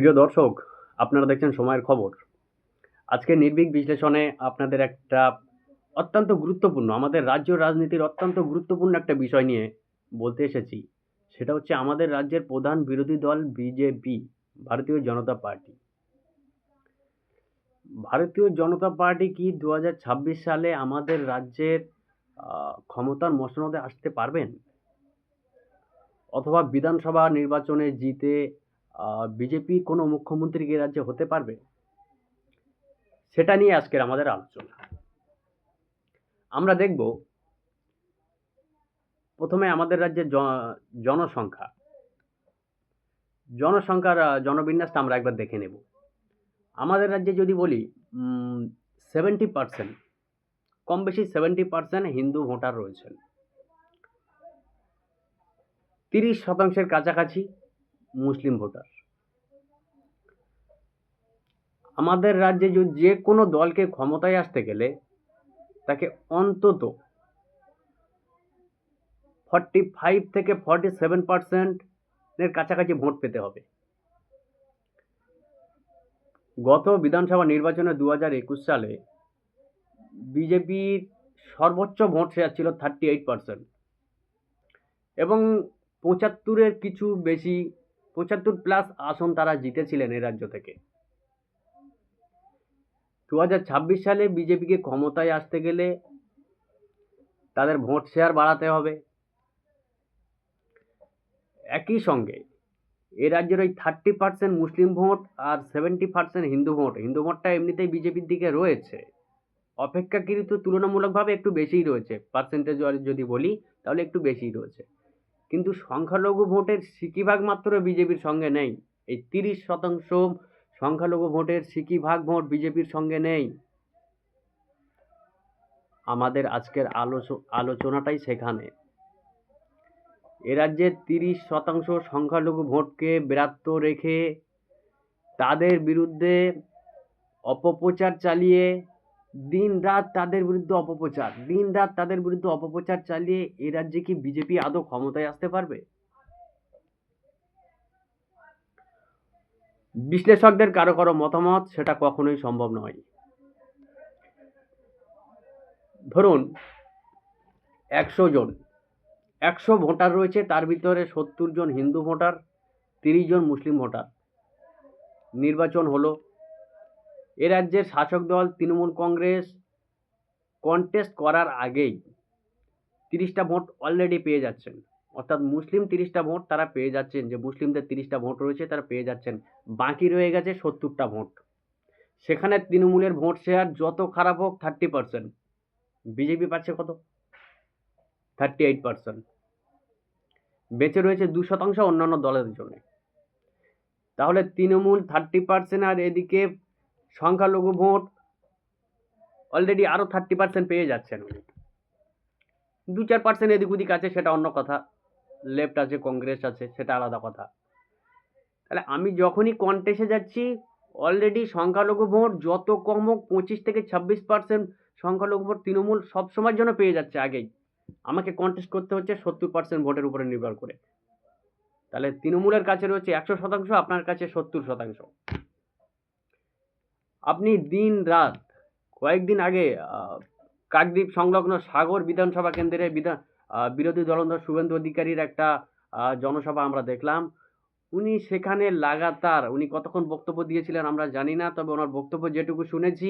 প্রিয় দর্শক, আপনারা দেখছেন সময়ের খবর। আজকে নির্ভীক বিশ্লেষণে আপনাদের একটা অত্যন্ত গুরুত্বপূর্ণ, আমাদের রাজ্য রাজনীতির অত্যন্ত গুরুত্বপূর্ণ একটা বিষয় নিয়ে বলতে এসেছি। সেটা হচ্ছে আমাদের রাজ্যের প্রধান বিরোধী দল বিজেপি, ভারতীয় জনতা পার্টি। ভারতীয় জনতা পার্টি কি দু হাজার ছাব্বিশ সালে আমাদের রাজ্যের ক্ষমতার মসনদে আসতে পারবেন? অথবা বিধানসভা নির্বাচনে জিতে বিজেপি কোনো মুখ্যমন্ত্রী কি রাজ্যে হতে পারবে? সেটা নিয়ে আজকের আমাদের আলোচনা। আমরা দেখব, প্রথমে আমাদের রাজ্যের জনসংখ্যা। জনসংখ্যার জনবিন্যাসটা আমরা একবার দেখে নেব। আমাদের রাজ্যে যদি বলি সেভেন্টি পার্সেন্ট কম বেশি সেভেন্টি পার্সেন্ট হিন্দু ভোটার রয়েছেন। তিরিশ শতাংশের কাছাকাছি মুসলিম ভোটার। আমাদের রাজ্যে যে- কোনো দলকে ক্ষমতায় আসতে গেলে তাকে অন্তত ফর্টি ফাইভ থেকে ফর্টি সেভেন পার্সেন্টের কাছাকাছি ভোট পেতে হবে। গত বিধানসভা নির্বাচনে দু হাজার একুশ সালে বিজেপির সর্বোচ্চ ভোট শেয়ার ছিল থার্টি এইট পার্সেন্ট এবং পঁচাত্তরের কিছু বেশি পঁচাত্তর প্লাস আসন তারা জিতেছিলেন এই রাজ্য থেকে। দু হাজার ছাব্বিশ সালে বিজেপিকে ক্ষমতায় আসতে গেলে তাদের ভোট শেয়ার বাড়াতে হবে। একই সঙ্গে এ রাজ্যের ওই থার্টি পার্সেন্ট মুসলিম ভোট আর seventy percent Hindu vote, Hindu ভোটটা এমনিতেই বিজেপির দিকে রয়েছে। অপেক্ষাকৃত তুলনামূলকভাবে একটু বেশিই রয়েছে। পার্সেন্টেজ যদি বলি, তাহলে একটু বেশিই রয়েছে। কিন্তু সংখ্যালঘু ভোটের সিকিভাগ মাত্র বিজেপির সঙ্গে নেই। এই তিরিশ শতাংশ সংখ্যালঘু ভোটের সিকিভাগ ভোট বিজেপির সঙ্গে নেই। আমাদের আজকের আলোচ আলোচনাটাই সেখানে। এ রাজ্যে তিরিশ শতাংশ সংখ্যালঘু ভোটকে ব্রাত্য রেখে তাদের বিরুদ্ধে অপপ্রচার চালিয়ে দিন রাত তাদের বিরুদ্ধে অপপ্রচার। দিন রাত তাদের বিরুদ্ধে অপপ্রচার চালিয়ে এ রাজ্যে কি বিজেপি আদৌ ক্ষমতায় আসতে পারবে? বিশ্লেষকদের কারও কারও মতামত সেটা কখনোই সম্ভব নয়। ধরুন, একশো জন, একশো ভোটার রয়েছে, তার ভিতরে সত্তর জন হিন্দু ভোটার, তিরিশ জন মুসলিম ভোটার। নির্বাচন হলো এ রাজ্যের শাসক দল তৃণমূল কংগ্রেস কন্টেস্ট করার আগেই তিরিশটা ভোট অলরেডি পেয়ে যাচ্ছেন। অর্থাৎ মুসলিম তিরিশটা ভোট তারা পেয়ে যাচ্ছেন। যে মুসলিমদের তিরিশটা ভোট রয়েছে তারা পেয়ে যাচ্ছেন। বাকি রয়ে গেছে সত্তরটা ভোট। সেখানে তৃণমূলের ভোট শেয়ার যত খারাপ হোক থার্টি পার্সেন্ট বিজেপি পাচ্ছে কত? থার্টি এইট পার্সেন্ট বেঁচে রয়েছে দু শতাংশ অন্যান্য দলের জন্য। তাহলে তৃণমূল থার্টি পার্সেন্ট আর এদিকে সংখ্যালঘু ভোট অলরেডি আরও থার্টি পার্সেন্ট পেয়ে যাচ্ছেন দু চার পার্সেন্ট এদিক ওদিক আছে, সেটা অন্য কথা। লেফট আছে কংগ্রেস আছে, সেটা আলাদা কথা। তাহলে আমি যখনই কন্টেস্টে যাচ্ছি অলরেডি সংখ্যালঘু ভোট যত কম হোক, পঁচিশ থেকে ছাব্বিশ পার্সেন্ট সংখ্যালঘু ভোট তৃণমূল সবসময়ের জন্য পেয়ে যাচ্ছে আগেই। আমাকে কন্টেস্ট করতে হচ্ছে সত্তর পার্সেন্ট ভোটের উপরে নির্ভর করে। তাহলে তৃণমূলের কাছে রয়েছে একশো শতাংশ, আপনার কাছে সত্তর শতাংশ। আপনি দিন রাত, কয়েকদিন আগে কাকদ্বীপ সংলগ্ন সাগর বিধানসভা কেন্দ্রে বিধান বিরোধী দলনেতা শুভেন্দু অধিকারীর একটা জনসভা আমরা দেখলাম। উনি সেখানে লাগাতার, উনি কতক্ষণ বক্তব্য দিয়েছিলেন আমরা জানি না, তবে ওনার বক্তব্য যেটুকু শুনেছি,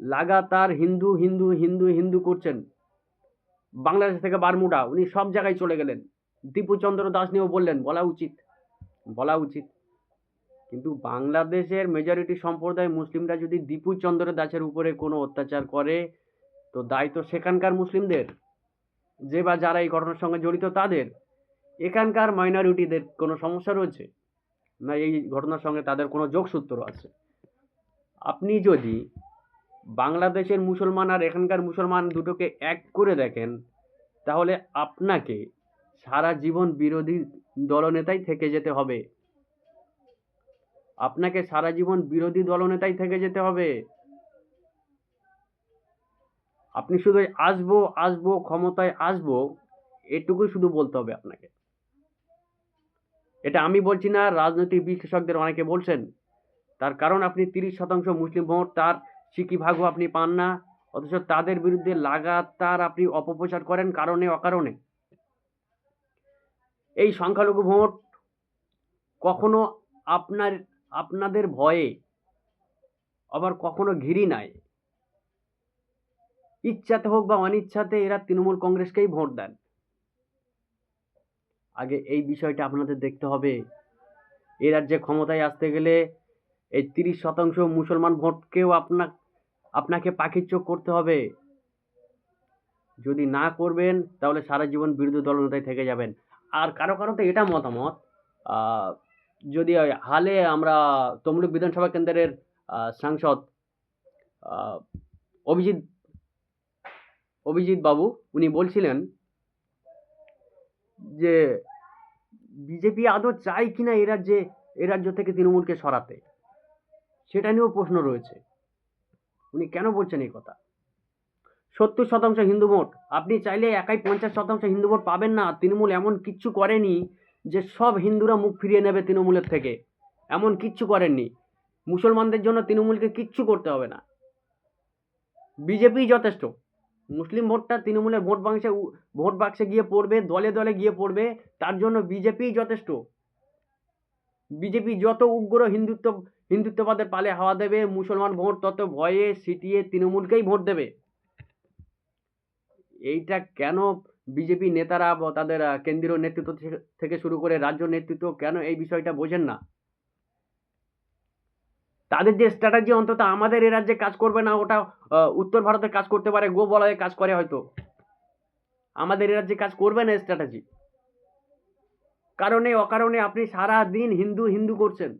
লাগাতার হিন্দু হিন্দু হিন্দু হিন্দু করছেন। বাংলাদেশ থেকে বারমুডা, উনি সব জায়গায় চলে গেলেন। দীপুচন্দ্র দাস নিয়েও বললেন, বলা উচিত বলা উচিত। কিন্তু বাংলাদেশের মেজরিটি সম্প্রদায় মুসলিমরা যদি দীপু দীপুচন্দ্র দাসের উপরে কোনো অত্যাচার করে, তো দায়িত্ব সেখানকার মুসলিমদের। যে বা যারা এই ঘটনার সঙ্গে জড়িত তাদের। এখানকার মাইনরিটিদের কোনো সমস্যা রয়েছে? না এই ঘটনার সঙ্গে তাদের কোনো যোগসূত্র আছে? আপনি যদি বাংলাদেশের মুসলমান আর এখানকার মুসলমান দুটোকে এক করে দেখেন, তাহলে আপনাকে সারা জীবন বিরোধী দলনেতাই থেকে যেতে হবে। আপনাকে সারা জীবন বিরোধী দলনেতাই থেকে যেতে হবে। আপনি শুধু আসব আসব, ক্ষমতায় আসব, এটুকুই শুধু বলতে হবে আপনাকে। এটা আমি বলছি না, রাজনৈতিক বিশ্লেষকদের অনেকে বলছেন, তার কারণ আপনি তিরিশ শতাংশ মুসলিম ভোট, তার সিকি ভাগও আপনি পান না, অথচ তাদের বিরুদ্ধে লাগাতার আপনি অপপ্রচার করেন কারণে, অকারণে। এই সংখ্যালঘু ভোট কখনো আপনার আপনাদের ভয়ে আবার কখনো ঘিরি নাই। ইচ্ছাতে হোক বা অনিচ্ছাতে এরা তৃণমূল কংগ্রেসকেই ভোট দেন। আগে এই বিষয়টা আপনাদের দেখতে হবে। এ রাজ্যে ক্ষমতায় আসতে গেলে এই তিরিশ শতাংশ মুসলমান ভোটকেও আপনা আপনাকে পাখির চোখ করতে হবে। যদি না করবেন, তাহলে সারা জীবন বিরোধী দলনেতায় থেকে যাবেন। আর কারও কারও তো এটা মতামত যদি হালে আমরা তমলুক বিধানসভা কেন্দ্রের সাংসদ অভিজিৎ অভিজিৎ বাবু, উনি বলছিলেন যে বিজেপি আদৌ চায় কিনা এ রাজ্যে, এ রাজ্য থেকে তৃণমূলকে সরাতে? সেটা নিয়েও প্রশ্ন রয়েছে। উনি কেন বলছেন এই কথা? সত্তর শতাংশ হিন্দু ভোট। আপনি চাইলে একাই পঞ্চাশ শতাংশ হিন্দু ভোট পাবেন না। তৃণমূল এমন কিচ্ছু করেনি যে সব হিন্দুরা মুখ ফিরিয়ে নেবে তৃণমূলের থেকে। এমন কিচ্ছু করেননি। মুসলমানদের জন্য তৃণমূলকে কিচ্ছু করতে হবে না। বিজেপি যথেষ্ট। মুসলিম ভোটটা তৃণমূলের ভোট বাক্সে ভোট বাক্সে গিয়ে পড়বে, দলে দলে গিয়ে পড়বে, তার জন্য বিজেপি যথেষ্ট। বিজেপি যত উগ্র হিন্দুত্ব, হিন্দুত্ববাদের পালে হাওয়া দেবে, মুসলমান ভোট তত ভয়ে সিটিয়ে তৃণমূলকেই ভোট দেবে। এইটা কেন বিজেপি নেতারা তাদের কেন্দ্রীয় নেতৃত্ব থেকে- থেকে শুরু করে রাজ্য নেতৃত্ব কেন এই বিষয়টা বোঝেন না? তাদের যে স্ট্র্যাটাজি অন্তত আমাদের এ রাজ্যে কাজ করবে না, ওটা উত্তর ভারতে কাজ করতে পারে, গো বলয়ে কাজ করে হয়তো। আমাদের এ রাজ্যে কাজ করবে না স্ট্র্যাটাজি কারণে, অকারণে আপনি সারা দিন হিন্দু হিন্দু করছেন।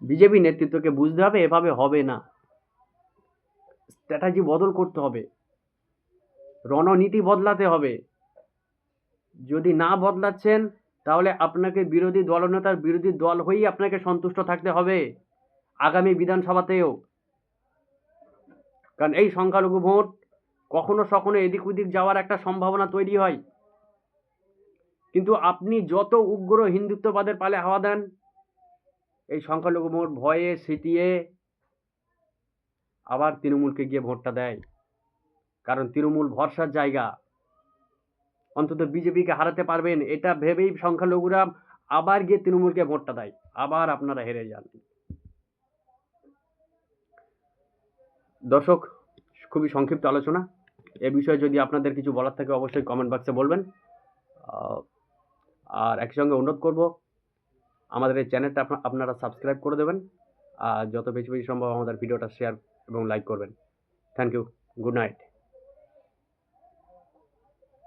বিজেপি নেতৃত্বকে বুঝতে হবে, এভাবে হবে না। স্ট্র্যাটাজি বদল করতে হবে। রণনীতি বদলাতে হবে। যদি না বদলাচ্ছেন, তাহলে আপনাকে বিরোধী দলনেতার বিরোধী দল হয়েই আপনাকে সন্তুষ্ট থাকতে হবে আগামী বিধানসভাতেও। কারণ এই সংখ্যালঘু ভোট কখনো সখনো এদিক ওদিক যাওয়ার একটা সম্ভাবনা তৈরি হয়। কিন্তু আপনি যত উগ্র হিন্দুত্ববাদের পালে হাওয়া দেন, এই সংখ্যালঘু ভোট ভয়ে সিটিয়ে আবার তৃণমূলকে গিয়ে ভোটটা দেয়। কারণ তৃণমূল ভরসার জায়গা। অন্তত বিজেপিকে হারাতে পারবেন, এটা ভেবেই সংখ্যালঘুরা আবার গিয়ে তৃণমূলকে ভোটটা দেয়। আবার আপনারা হেরে যান। দর্শক, খুবই সংক্ষিপ্ত আলোচনা। এ বিষয়ে যদি আপনাদের কিছু বলার থাকে, অবশ্যই কমেন্ট বক্সে বলবেন। আর একই সঙ্গে অনুরোধ করব, আমাদের এই চ্যানেলটা আপনারা সাবস্ক্রাইব করে দেবেন। আর যত বেশি বেশি সম্ভব আমাদের ভিডিওটা শেয়ার এবং লাইক করবেন। Thank you good night